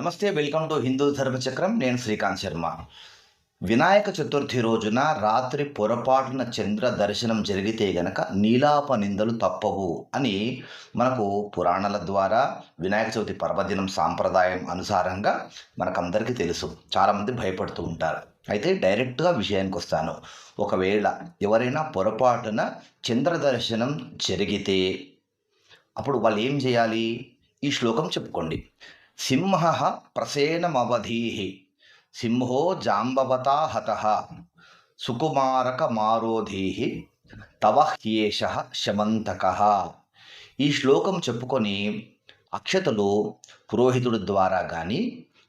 నమస్తే welcome to Hindu ధర్మచక్రం. నేను శ్రీకాంత్ శర్మ. వినాయక చతుర్థి రోజున రాత్రి పొరపాటున చంద్ర దర్శనం జరిగితే గనక నీలాప నిందలు తప్పవు అని మనకు పురాణాల ద్వారా వినాయక చవితి పర్వదినం సాంప్రదాయం అనుసారంగా మనకందరికీ తెలుసు. చాలామంది భయపడుతూ ఉంటారు. అయితే డైరెక్ట్గా విషయానికి వస్తాను. ఒకవేళ ఎవరైనా పొరపాటున చంద్ర దర్శనం జరిగితే అప్పుడు వాళ్ళు ఏం చేయాలి? ఈ శ్లోకం చెప్పుకోండి. సింహ ప్రసేనమవధీహి సింహో జాంబవతా హత సుకుమారక మారోధీహి తవ హ్యేష శమంతక ఈ శ్లోకం చెప్పుకొని అక్షతలు పురోహితుడి ద్వారా కానీ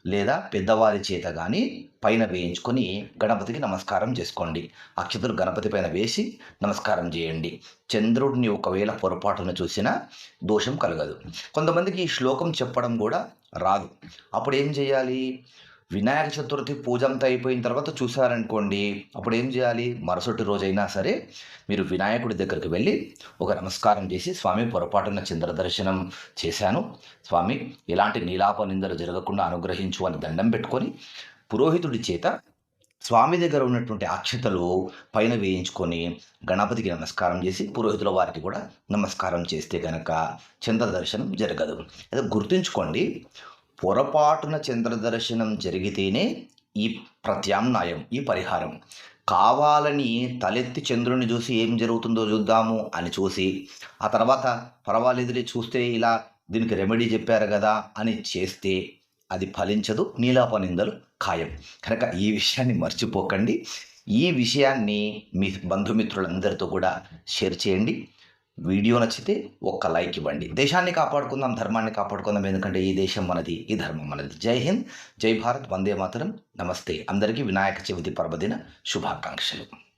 లేదా పెద్దవారి చేత కానీ పైన వేయించుకొని గణపతికి నమస్కారం చేసుకోండి. అక్షతలు గణపతి పైన వేసి నమస్కారం చేయండి. చంద్రుడిని ఒకవేళ పొరపాటున చూసినా దోషం కలగదు. కొంతమందికి ఈ శ్లోకం చెప్పడం కూడా రాదు. అప్పుడు ఏం చేయాలి? వినాయక చతుర్థి పూజ అంతా అయిపోయిన తర్వాత చూసారనుకోండి అప్పుడు ఏం చేయాలి? మరుసటి రోజైనా సరే మీరు వినాయకుడి దగ్గరికి వెళ్ళి ఒక నమస్కారం చేసి స్వామి పొరపాటున చంద్ర దర్శనం చేశాను. స్వామి ఎలాంటి నీలాప నిందలు జరగకుండా అనుగ్రహించు అని దండం పెట్టుకొని పురోహితుడి చేత స్వామి దగ్గర ఉన్నటువంటి అక్షతలు పైన వేయించుకొని గణపతికి నమస్కారం చేసి పురోహితుల వారికి కూడా నమస్కారం చేస్తే కనుక చంద్ర దర్శనం జరగదు. అదే గుర్తుంచుకోండి పొరపాటున చంద్రదర్శనం జరిగితేనే ఈ ప్రత్యామ్నాయం ఈ పరిహారం. కావాలని తలెత్తి చంద్రుని చూసి ఏం జరుగుతుందో చూద్దాము అని చూసి ఆ తర్వాత పర్వాలేదులే చూస్తే ఇలా దీనికి రెమెడీ చెప్పారు కదా అని చేస్తే అది ఫలించదు నీలాప నిందలు ఖాయం. కనుక ఈ విషయాన్ని మర్చిపోకండి. ఈ విషయాన్ని మీ బంధుమిత్రులందరితో కూడా షేర్ చేయండి. వీడియో నచ్చితే ఒక్క లైక్ ఇవ్వండి. దేశాన్ని కాపాడుకుందాం ధర్మాన్ని కాపాడుకుందాం. ఎందుకంటే ఈ దేశం మనది ఈ ధర్మం మనది. జై హింద్ జై భారత్ వందే మాతరం. నమస్తే. అందరికీ వినాయక చవితి పర్వదిన శుభాకాంక్షలు.